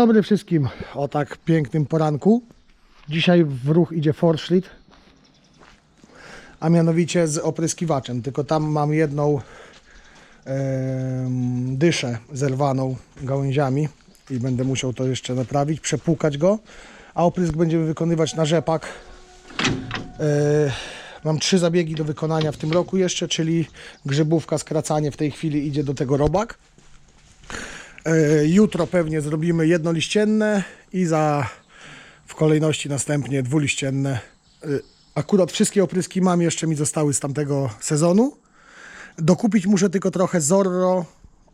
Dobry wszystkim o tak pięknym poranku. Dzisiaj w ruch idzie Forschlit, a mianowicie z opryskiwaczem. Tylko tam mam jedną dyszę zerwaną gałęziami i będę musiał to jeszcze naprawić, przepłukać go, a oprysk będziemy wykonywać na rzepak. E, Mam trzy zabiegi do wykonania w tym roku jeszcze, czyli grzybówka, skracanie w tej chwili idzie do tego robak. E, Jutro pewnie zrobimy jednoliścienne i za w kolejności następnie dwuliścienne. E, Akurat wszystkie opryski mam, jeszcze mi zostały z tamtego sezonu. Dokupić muszę tylko trochę Zorro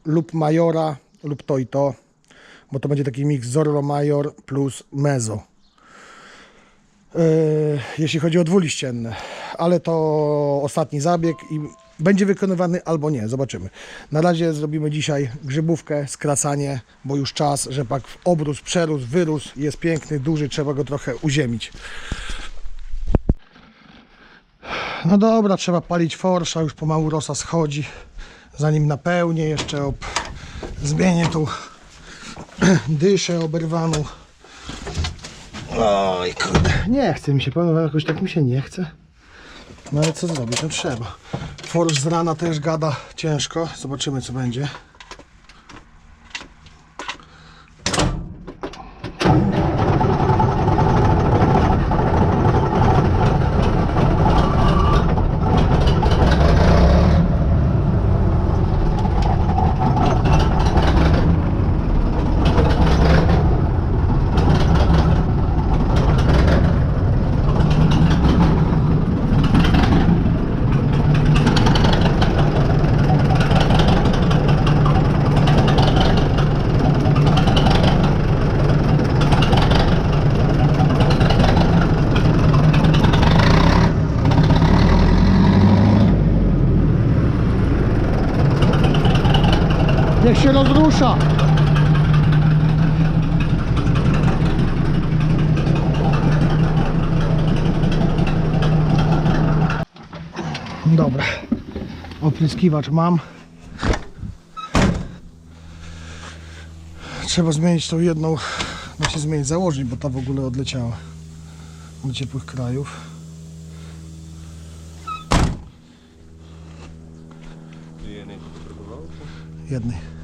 lub Majora lub to i to, bo to będzie taki miks Zorro Major plus Mezo. E, jeśli chodzi o dwuliścienne, ale to ostatni zabieg i będzie wykonywany albo nie, zobaczymy. Na razie zrobimy dzisiaj grzybówkę, skracanie, bo już czas, rzepak obrósł, przerósł, wyrósł, jest piękny, duży, trzeba go trochę uziemić. No dobra, trzeba palić forsza, już pomału rosa schodzi, zanim napełnię, jeszcze ob... zmienię tą dyszę oberwaną. Oj kurde, nie chce mi się, wam, jakoś tak mi się nie chce. No ale co zrobić, no trzeba. Forż z rana też gada ciężko, zobaczymy co będzie. Się rozrusza. Dobra. Opryskiwacz mam. Trzeba zmienić tą jedną, znaczy zmienić, założyć, bo ta w ogóle odleciała do ciepłych krajów. Jednej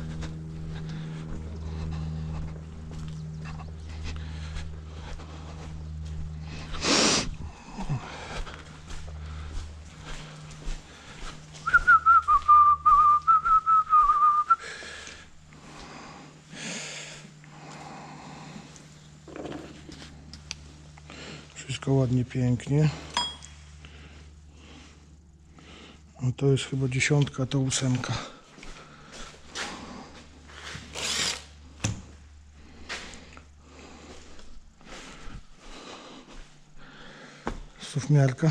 ładnie, pięknie. No to jest chyba dziesiątka, to ósemka. Sufmiarka.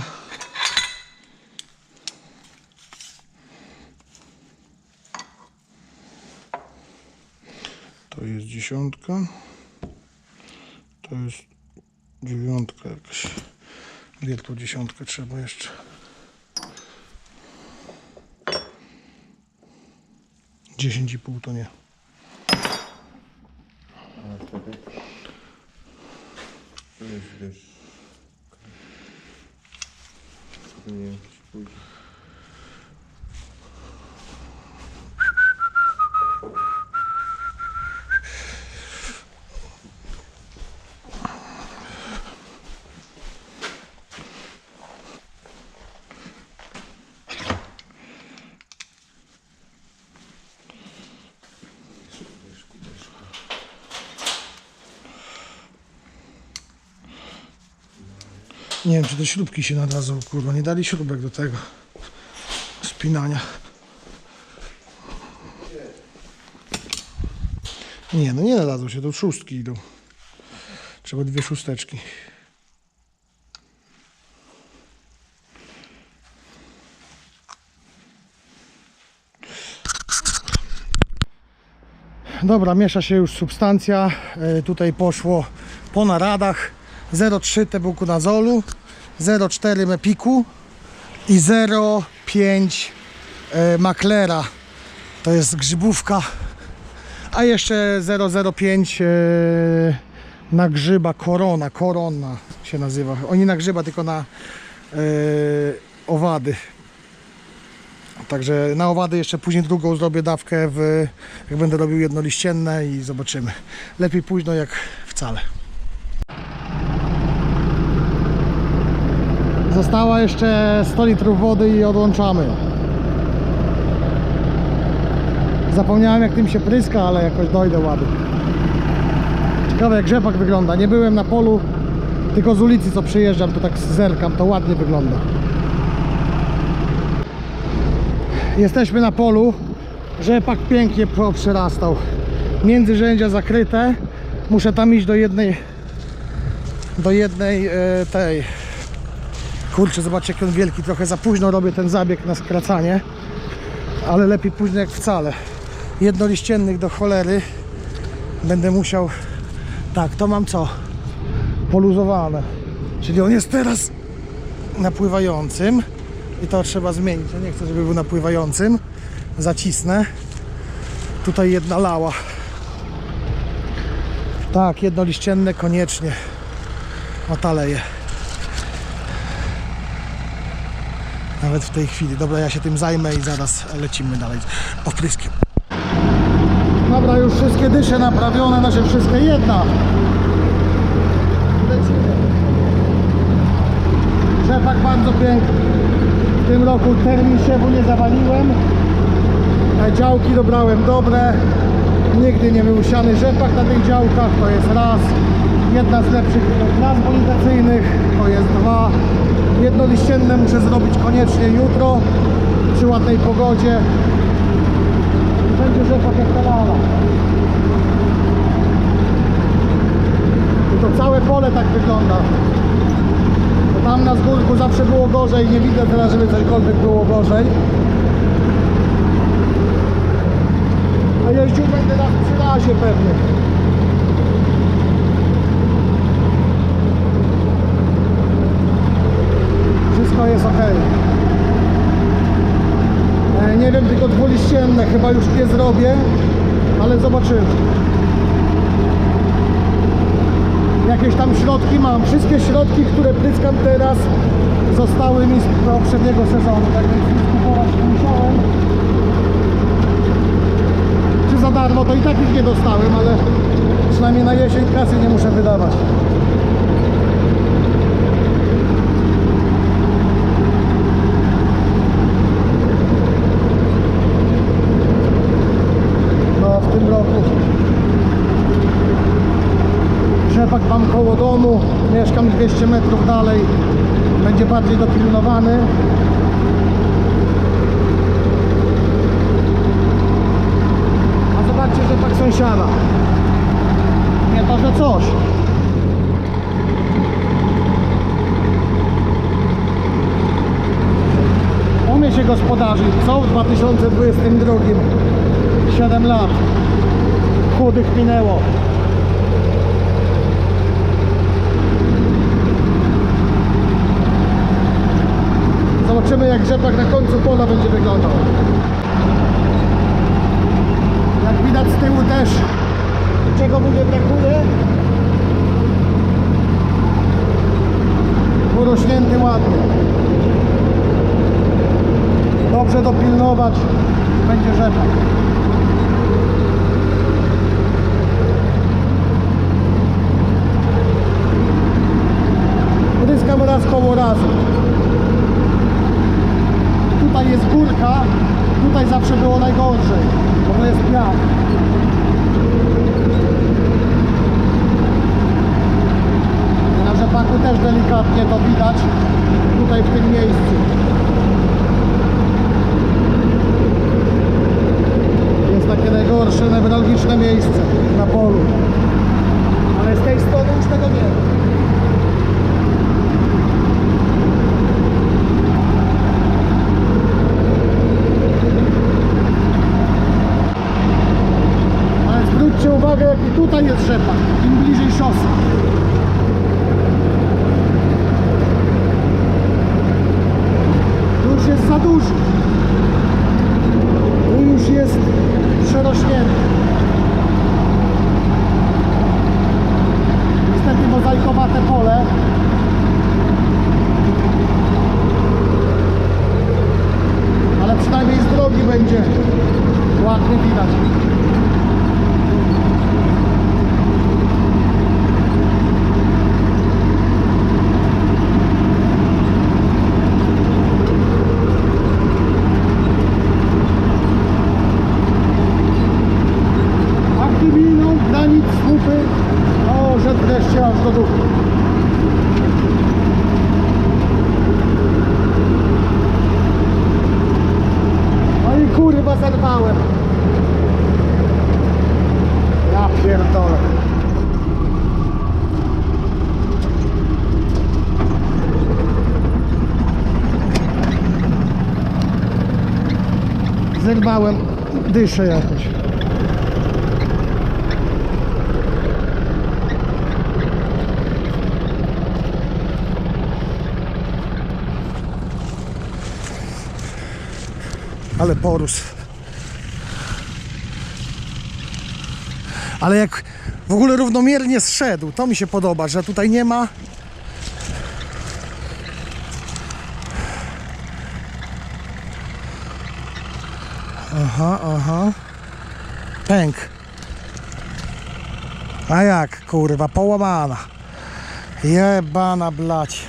To jest dziesiątka. To jest dziewiątka jakaś. Wielką dziesiątkę trzeba jeszcze. Dziesięć i pół To nie wiem, czy pójdzie. Nie wiem, czy te śrubki się nadadzą, kurwa. Nie dali śrubek do tego spinania. Nie, no nie nadadzą się, to szóstki idą. Trzeba dwie szósteczki. Dobra, miesza się już substancja. E, Tutaj poszło po naradach 0,3 tebukonazolu, 0,4 mepiku i 0,5 e, maklera. To jest grzybówka A jeszcze 005 e, na grzyba korona, korona się nazywa. Oni na grzyba tylko na e, owady. Także na owady jeszcze później drugą zrobię dawkę, w, jak będę robił jednoliścienne i zobaczymy. Lepiej późno jak wcale. Została jeszcze 100 litrów wody i odłączamy. Zapomniałem jak tym się pryska, ale jakoś dojdę ładnie. Ciekawe jak rzepak wygląda. Nie byłem na polu, tylko z ulicy co przyjeżdżam, to tak zerkam, to ładnie wygląda. Jesteśmy na polu. Rzepak pięknie przerastał. Międzyrzędzia zakryte. Muszę tam iść do jednej do jednej e, tej kurczę, zobaczcie jak on wielki. Trochę za późno robię ten zabieg na skracanie. Ale lepiej późno jak wcale. Jednoliściennych do cholery. Będę musiał tak, to mam co? Poluzowane. Czyli on jest teraz napływającym i to trzeba zmienić. Ja nie chcę, żeby był napływającym. Zacisnę. Tutaj jedna lała. Tak, jednoliścienne koniecznie. Otaleje. Nawet w tej chwili. Dobra, ja się tym zajmę i zaraz lecimy dalej opryskiem. Dobra, już wszystkie dysze naprawione, znaczy wszystkie jedna. Rzepak bardzo piękny. W tym roku termin siewu nie zawaliłem. E, Działki dobrałem dobre. Nigdy nie był siany rzepak na tych działkach. To jest raz. Jedna z lepszych klas bonizacyjnych. To jest dwa. Jednoliścienne muszę zrobić koniecznie jutro. Przy ładnej pogodzie. Będzie rzepak jak ta lala. I to całe pole tak wygląda. Bo tam na zgórku zawsze było gorzej, nie widzę teraz, żeby cośkolwiek było gorzej. A jeździł będę przy razie pewnie. Wszystko jest ok. E, Nie wiem, tylko dwuliścienne chyba już nie zrobię, ale zobaczymy. Jakieś tam środki mam. Wszystkie środki, które pryskam teraz zostały mi z poprzedniego sezonu. Tak więc nic kupować nie musiałem. Czy za darmo, to i tak ich nie dostałem, ale przynajmniej na jesień kasy nie muszę wydawać. No w tym roku Rzepak mam koło domu, mieszkam 200 metrów dalej, będzie bardziej dopilnowany. A zobaczcie rzepak sąsiada. Nie to, że coś. Umie się gospodarzyć, co w 2022? 7 lat. Chudych minęło. Zobaczymy jak rzepak na końcu pola będzie wyglądał. Jak widać z tyłu też czego mu nie brakuje. Urośnięty ładnie. Dobrze dopilnować będzie rzepak. Pryskam raz koło razu tutaj tutaj zawsze było najgorzej, bo to jest piach. Na rzepaku też delikatnie to widać, tutaj w tym miejscu. Jest takie najgorsze, newralgiczne miejsce na polu. Ale z tej strony już tego nie ma. Ale jaki tutaj jest rzepak, im bliżej szosy. kajkowate pole. Ale przynajmniej z drogi będzie ładny widać. Aktywiną, granic, słupy, o, że wreszcie aż do duchu. No i kurwa zerwałem. Ja pierdolę. Zerwałem dyszę jakoś. Ale porósł. Ale jak w ogóle równomiernie zszedł, to mi się podoba, że tutaj nie ma. Aha. Pęk. A jak, kurwa, połamana. Jebana blać.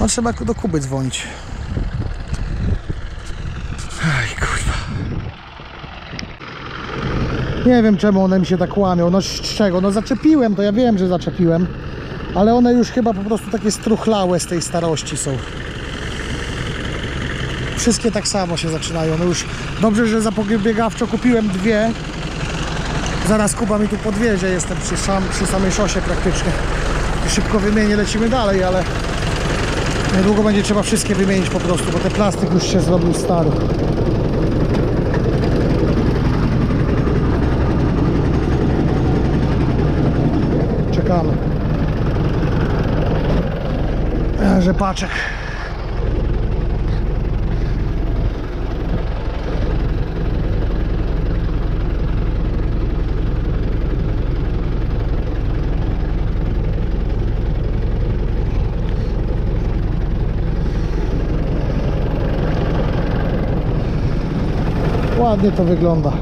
No trzeba do Kuby dzwonić. Aj, kurwa. Nie wiem czemu one mi się tak łamią. No z czego? No zaczepiłem, to ja wiem, że zaczepiłem. Ale one już chyba po prostu takie struchlałe z tej starości są. Wszystkie tak samo się zaczynają. No już dobrze, że zapobiegawczo kupiłem dwie. Zaraz Kuba mi tu podwiezie. Jestem przy, sam, przy samej szosie praktycznie. Szybko wymienię, lecimy dalej, ale Niedługo będzie trzeba wszystkie wymienić po prostu, bo ten plastik już się zrobił stary. Czekamy. Rzepaczek. Ładnie to wygląda.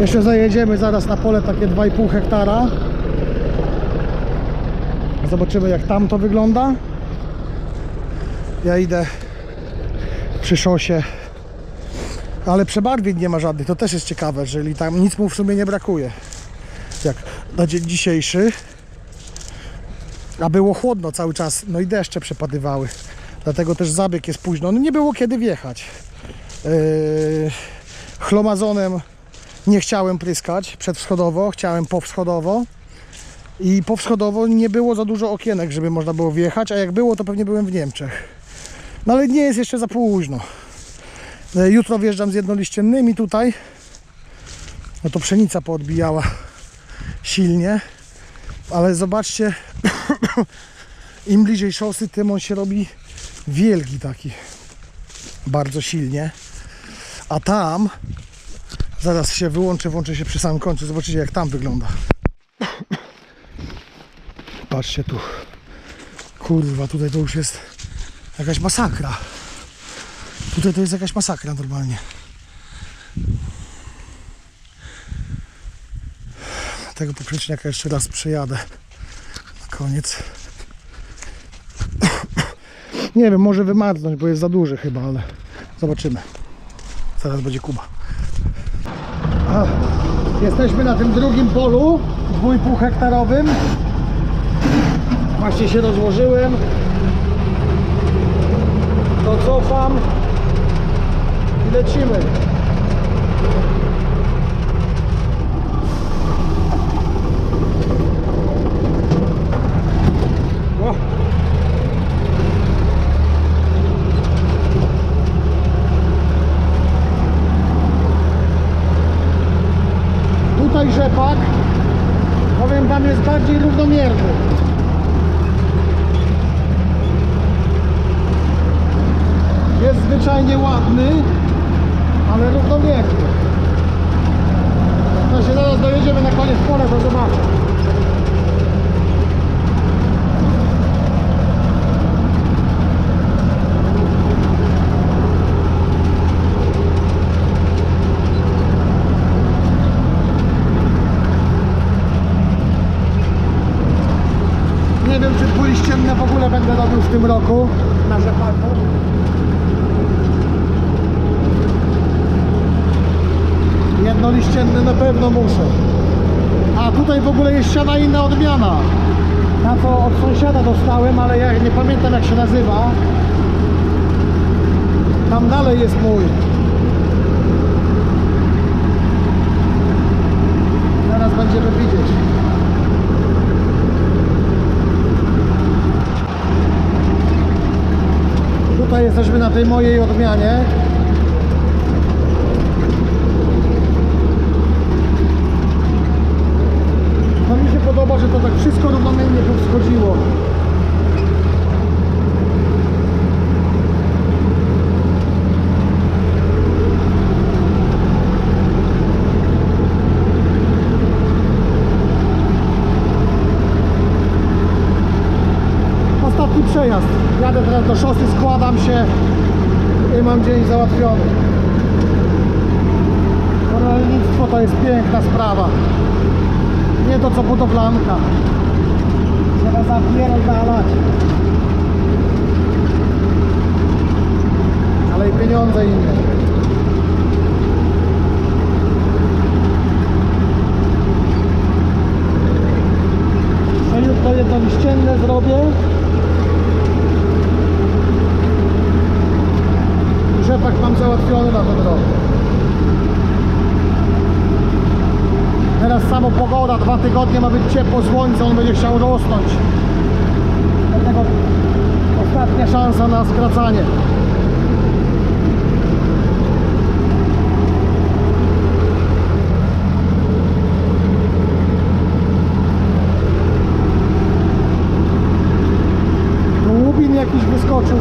Jeszcze zajedziemy zaraz na pole takie 2,5 hektara. Zobaczymy jak tam to wygląda. Ja idę przy szosie. Ale przebarwień nie ma żadnych. To też jest ciekawe, czyli tam nic mu w sumie nie brakuje. Jak na dzień dzisiejszy. A było chłodno cały czas. No i deszcze przepadywały. Dlatego też zabieg jest późno. No nie było kiedy wjechać. Yy, chlomazonem nie chciałem pryskać przedwschodowo, chciałem powschodowo i powschodowo nie było za dużo okienek, żeby można było wjechać, a jak było, to pewnie byłem w Niemczech. No ale nie jest jeszcze za późno. E, Jutro wjeżdżam z jednoliściennymi tutaj. No to pszenica poodbijała silnie, ale zobaczcie, im bliżej szosy, tym on się robi wielki taki, bardzo silnie. A tam zaraz się wyłączę, włączę się przy samym końcu. Zobaczycie jak tam wygląda. Patrzcie tu. Kurwa, tutaj to już jest jakaś masakra. Tutaj to jest jakaś masakra normalnie. Tego poprzeczniaka jeszcze raz przejadę. Na koniec. Nie wiem, może wymarznąć, bo jest za duży chyba, ale zobaczymy. Zaraz będzie Kuba. A, jesteśmy na tym drugim polu, 2,5 hektarowym. Właśnie się rozłożyłem. To cofam i lecimy. O! Tutaj rzepak, powiem Wam, jest bardziej równomierny. Jest zwyczajnie ładny, ale równomierny. jak się na koniec pola, to zobaczę. Nie wiem, czy dwuliścienne w ogóle będę robił w tym roku na rzepaku. Jednoliścienne na pewno muszę. A tutaj w ogóle odmiana. Ta co od sąsiada dostałem, ale ja nie pamiętam jak się nazywa. Tam dalej jest mój. Zaraz będziemy widzieć. Tutaj jesteśmy na tej mojej odmianie. No że to tak wszystko równomiernie tu wschodziło. Ostatni przejazd. Jadę teraz do szosy, składam się i mam dzień załatwiony. Rolnictwo to jest piękna sprawa. Nie to co budowlanka. Trzeba zapierdalać. Ale i pieniądze inne. A jutro jedno liścienne zrobię. Rzepak mam załatwiony na ten rok. Teraz samo pogoda, dwa tygodnie ma być ciepło, słońce, on będzie chciał rosnąć. Dlatego ostatnia szansa na skracanie. Łubin jakiś wyskoczył.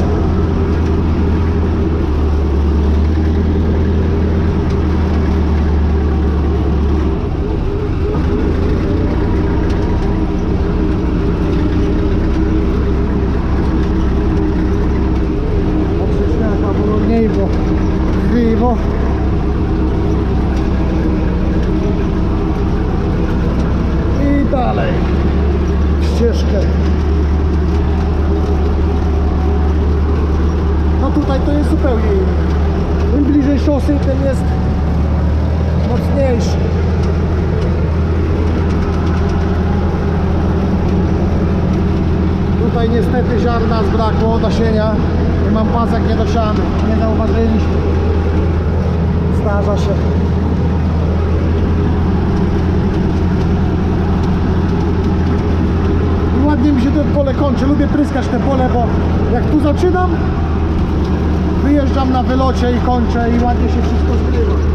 Poprzeczniaka było mniej, bo krzywo. I dalej ścieżkę. No tutaj to jest zupełnie inny. Im bliżej szosy, tym jest mocniejszy. Tutaj niestety ziarna zbrakło, nasienia i mam pasek niedosiany. Nie zauważyliśmy. Zdarza się. I Ładnie mi się to pole kończy. Lubię pryskać te pole, bo jak tu zaczynam, wyjeżdżam na wylocie i kończę i ładnie się wszystko zgrywa.